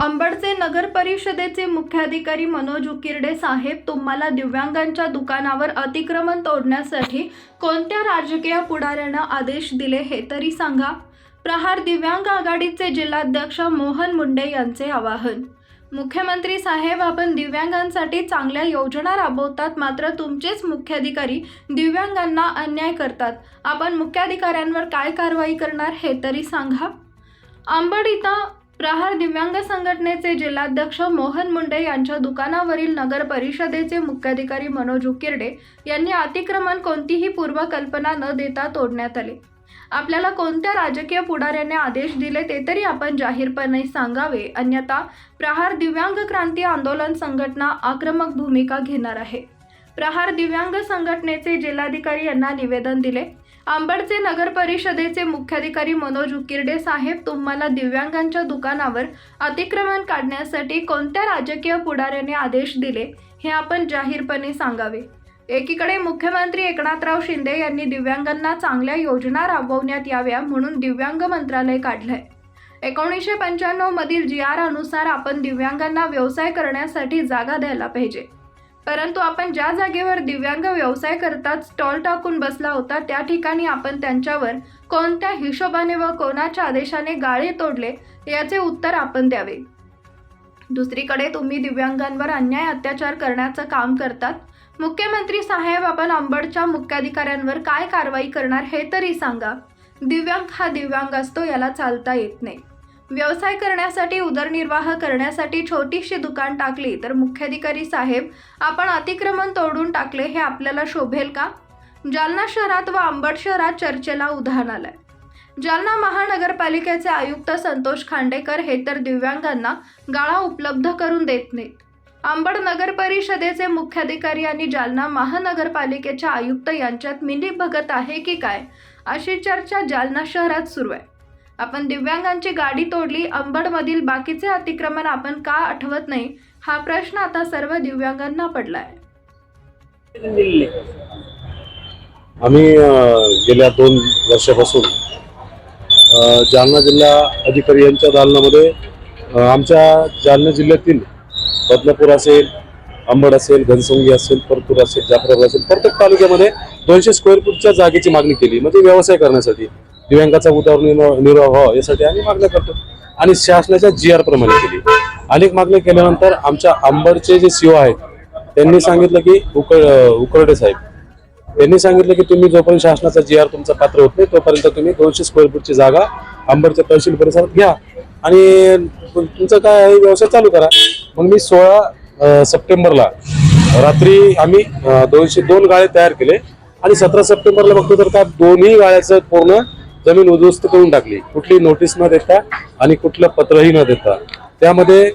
अंबडचे नगर परिषदेचे मुख्याधिकारी मनोज उकिरडे साहेब तुम्हाला दिव्यांगांच्या दुकानावर अतिक्रमण तोडण्यासाठी कोणत्या राजकीय पुढाऱ्यानं आदेश दिले हे तरी सांगा. प्रहार दिव्यांग आघाडीचे जिल्हाध्यक्ष मोहन मुंडे यांचे आवाहन. मुख्यमंत्री साहेब आपण दिव्यांगांसाठी चांगल्या योजना राबवतात मात्र तुमचेच मुख्याधिकारी दिव्यांगांना अन्याय करतात. आपण मुख्याधिकाऱ्यांवर काय कारवाई करणार हे तरी सांगा. अंबड इथं प्रहार दिव्यांग संघटनेचे जिल्हाध्यक्ष मोहन मुंडे यांच्या दुकानावरील नगर परिषदेचे मुख्याधिकारी मनोज उकिरडे यांनी अतिक्रमण कोणतीही पूर्वकल्पना न देता तोडण्यात आले. आपल्याला कोणत्या राजकीय पुढाऱ्याने आदेश दिले ते तरी आपण जाहीरपणे सांगावे. अन्यथा प्रहार दिव्यांग क्रांती आंदोलन संघटना आक्रमक भूमिका घेणार आहे. प्रहार दिव्यांग संघटनेचे जिल्हाधिकारी यांना निवेदन दिले. अंबडचे नगर परिषदेचे मुख्याधिकारी मनोज उकिर्डे साहेब तुम्हाला दिव्यांगांच्या दुकानावर अतिक्रमण काढण्यासाठी कोणत्या राजकीय पुढाऱ्याने आदेश दिले हे आपण जाहीरपणे सांगावे. एकीकडे मुख्यमंत्री एकनाथराव शिंदे यांनी दिव्यांगांना चांगल्या योजना राबवण्यात याव्या म्हणून दिव्यांग मंत्रालय काढलंय. एकोणीसशे पंच्याण्णव मधील जी आर अनुसार आपण दिव्यांगांना व्यवसाय करण्यासाठी जागा द्यायला पाहिजे. परंतु आपण ज्या जागेवर दिव्यांग व्यवसाय करतात स्टॉल टाकून बसला होता त्या ठिकाणी आपण त्यांच्यावर कोणत्या हिशोबाने व कोणाच्या आदेशाने गाळे तोडले याचे उत्तर आपण द्यावे. दुसरीकडे तुम्ही दिव्यांगांवर अन्याय अत्याचार करण्याचं काम करतात. मुख्यमंत्री साहेब आपण अंबडच्या मुख्याधिकाऱ्यांवर काय कारवाई करणार हे तरी सांगा. दिव्यांग हा दिव्यांग असतो याला चालता येत नाही. व्यवसाय करण्यासाठी उदरनिर्वाह करण्यासाठी छोटीशी दुकान टाकली तर मुख्याधिकारी साहेब आपण अतिक्रमण तोडून टाकले हे आपल्याला शोभेल का? जालना शहरात व अंबड शहरात चर्चेला उधाण आलंय. जालना महानगरपालिकेचे आयुक्त संतोष खांडेकर हे तर दिव्यांगांना गाळा उपलब्ध करून देत नाहीत. अंबड नगर परिषदेचे मुख्याधिकारी आणि जालना महानगरपालिकेच्या आयुक्त यांच्यात मिली भगत आहे की काय अशी चर्चा जालना शहरात सुरू आहे. आपण दिव्यांगांची गाडी तोडली अंबडमधील बाकीचे अतिक्रमण आपण का आठवत नाही? हा प्रश्न आता सर्व दिव्यांगांना पडलाय. आम्ही गेल्या दोन वर्षापासून जालना जिल्हा अधिकारी यांच्या दालनामध्ये आमच्या जालना जिल्ह्यातील बदलापूर असेल अंबड असेल घनसंगी असेल परतूर असेल जाफराबाद असेल प्रत्येक तालुक्यामध्ये दोनशे स्क्वेअर फूटच्या जागेची मागणी केली. म्हणजे व्यवसाय करण्यासाठी. दिव्यांगाचा उतावर निर्वाह व्हावा यासाठी आम्ही मागण्या करतो. आणि शासनाच्या जी आर प्रमाणे केली. अनेक मागण्या केल्यानंतर आमच्या अंबरचे जे सीओ आहेत त्यांनी सांगितलं की उकळ उकरडे साहेब त्यांनी सांगितलं की तुम्ही जोपर्यंत शासनाचा जी आर तुमचा पात्र होत नाही तोपर्यंत तुम्ही दोनशे स्क्वेअर फूटची जागा अंबरच्या तहसील परिसरात घ्या. आणि तुमचं काय आहे व्यवसाय चालू करा. मग मी सोळा सप्टेंबरला रात्री आम्ही दोनशे दोन गाळे तयार केले. आणि सतरा सप्टेंबरला बघतो तर त्या दोन्ही गाळ्याचं पूर्ण जमीन उद्ध्वस्त करून टाकली. कुठली नोटीस न देता आणि कुठलं पत्रही न देता. त्यामध्ये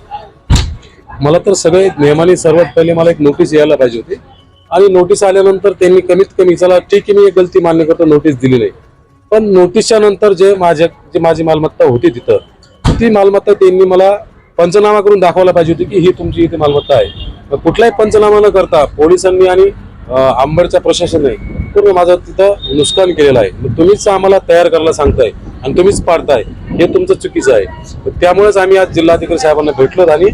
मला तर सगळे नियमाने सर्वात पहिले मला एक नोटीस यायला पाहिजे होती. आणि नोटीस आल्यानंतर त्यांनी कमीत कमी चला ठीक आहे मी एक गलती मान्य करतो नोटीस दिली नाही. पण नोटीसच्या नंतर जे माझ्या जे माझी मालमत्ता होती तिथं ती मालमत्ता त्यांनी मला पंचनामा करून दाखवायला पाहिजे होती की ही तुमची इथे मालमत्ता आहे. कुठलाही पंचनामा न करता पोलिसांनी आणि आंबडच्या प्रशासनाने पूर्ण माझं तिथं नुकसान केलेलं आहे. मग तुम्हीच आम्हाला तयार करायला सांगताय आणि तुम्हीच पाडताय. हे तुमचं चुकीचं आहे. त्यामुळेच आम्ही आज जिल्हाधिकारी साहेबांना भेटलो आणि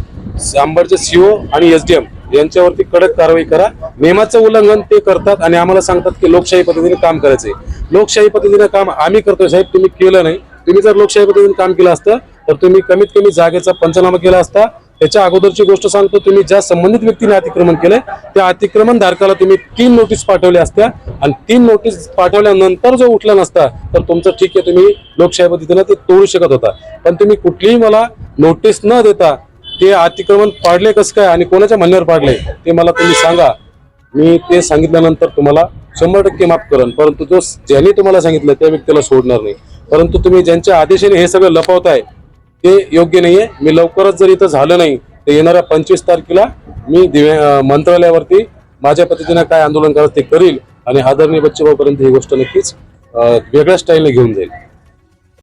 अंबरचे सीओ आणि एसडीएम यांच्यावरती कडक कारवाई करा. नियमाचं उल्लंघन ते करतात आणि आम्हाला सांगतात की लोकशाही पद्धतीने काम करायचंय. लोकशाही पद्धतीने काम आम्ही करतोय साहेब तुम्ही केलं नाही. तुम्ही जर लोकशाही पद्धतीने काम केलं असतं तर तुम्ही कमीत कमी जागेचा पंचनामा केला असता याच्या अगोदरची गोष्ट सांगतो तुम्ही ज्या संबंधित व्यक्तीने अतिक्रमण केलंय त्या अतिक्रमण धारकाला तुम्ही तीन नोटीस पाठवल्या असत्या. आणि तीन नोटीस पाठवल्यानंतर जो उठला नसता तर तुमचं ठीक आहे तुम्ही लोकशाही पद्धतीनं ते तोडू शकत होता. पण तुम्ही कुठलीही मला नोटीस न देता ते अतिक्रमण पाडले कसं काय आणि कोणाच्या म्हणण्यावर पाडले ते मला तुम्ही सांगा. मी ते सांगितल्यानंतर तुम्हाला शंभर टक्के माफ करेन परंतु जो ज्यांनी तुम्हाला सांगितलं त्या व्यक्तीला सोडणार नाही. परंतु तुम्ही ज्यांच्या आदेशाने हे सगळं लपवताय ते योग्य नाहीये. मी लवकरच जर इथं झालं नाही तर येणाऱ्या पंचवीस तारखेला मी दिवे मंत्रालयावरती माझ्या पद्धतीनं काय आंदोलन करायचं ते करील आणि आदरणीय बच्चेभाऊपर्यंत ही गोष्ट नक्कीच वेगळ्या स्टाईलने घेऊन जाईल.